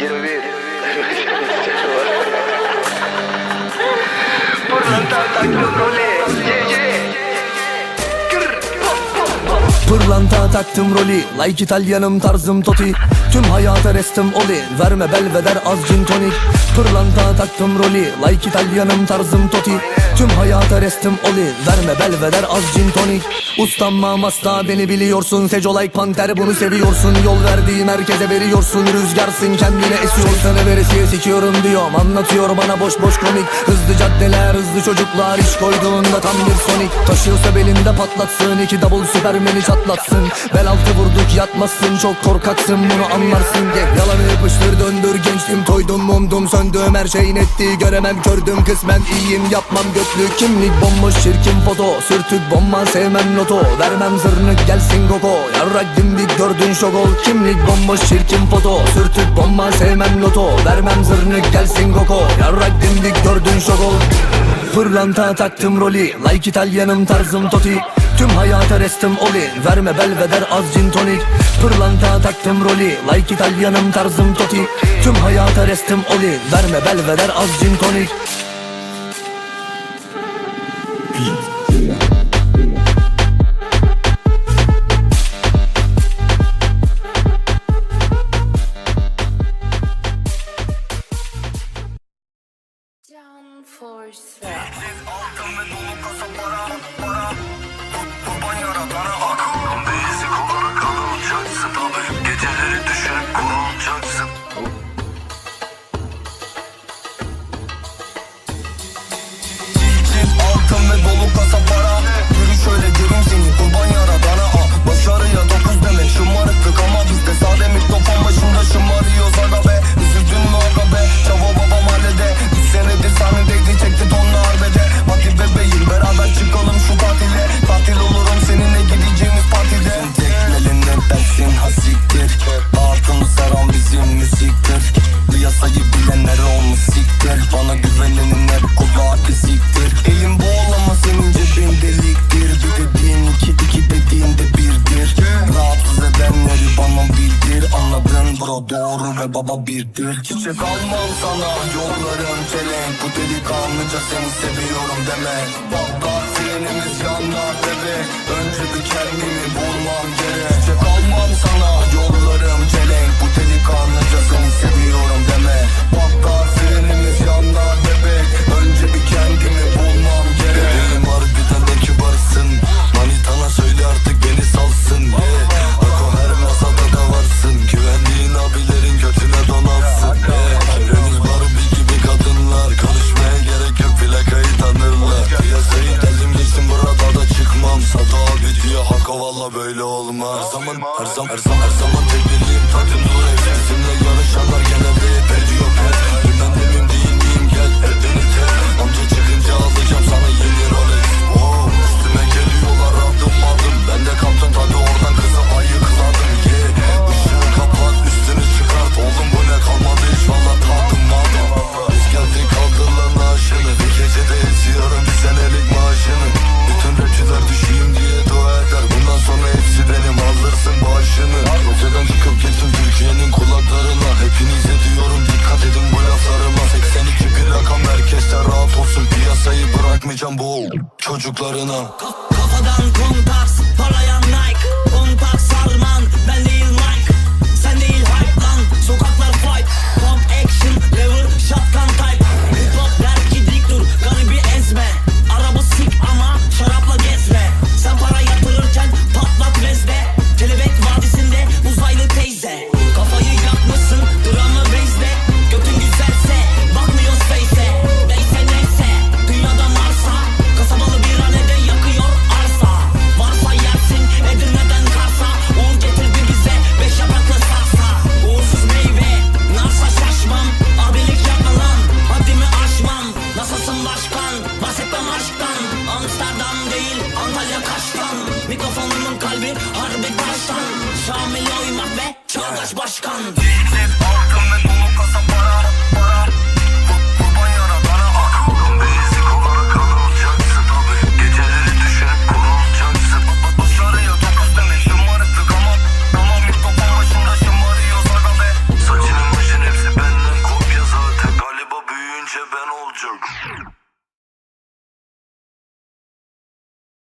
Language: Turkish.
21 Pırlanta taktım rolü Ye ye. Kır. Pop pop pop Pırlanta taktım rolü Like İtalyanım tarzım toti Tüm hayata restim oli Verme belveder az gin tonik Pırlanta taktım rolü Like İtalyanım tarzım toti Tüm hayata restim oli Verme belveder az gin tonik Uslanmam asla beni biliyorsun. Seco like panter bunu seviyorsun. Yol verdiğim herkese veriyorsun. Rüzgarsın kendine esiyorsun veresiye sikiyorum diyorum. Anlatıyor bana boş boş komik. Hızlı caddeler hızlı çocuklar. İş koyduğunda tam bir sonik. Taşıyorsa belinde patlatsın. İki double süpermeni çatlatsın. Bel altı vurduk yatmazsın. Çok korkaksın bunu anlarsın. Gel yalanı yapıştır döndür. Gençtim toydum mumdum söndüm her şeyin ettiği göremem. Kördüm kısmen iyiyim. Yapmam göklü kimlik bomboş çirkin foto. Sürtük bomba sevmem loto vermem zırnık gelsin koko Yarrak dimdik gördün şok ol kimlik bomboş çirkin foto. Sürtük bomba sevmem loto. Vermem zırnık gelsin koko Yarrak dimdik gördün şok ol Pırlanta taktım rolü Like İtalyanım tarzım toti Tüm hayata restim oli. Verme belveder az gin tonik. Pırlanta taktım rolü Like İtalyanım tarzım toti Tüm hayata restim oli. Verme belveder az gin tonik. Down for threat. Altın ve dolu kasa para para Kurban yaradana Bro doğru ve baba birdir Çiçek almam sana yollarım çelenk Bu delikanlıca seni seviyorum demek. Hatta frenimiz yanlar bebek Önce bir kendimi bulmam gerek. Çiçek almam zaman her zaman her zaman her zaman tedbirliyim Tadım dur hep bizimle yarışanlar genelde hep ediyor pet bırakmayacağım bu çocuklarına. Kafadan kontaks parlayan Harbi taştan Şamil oymak ve çağdaş başkan. Cip altın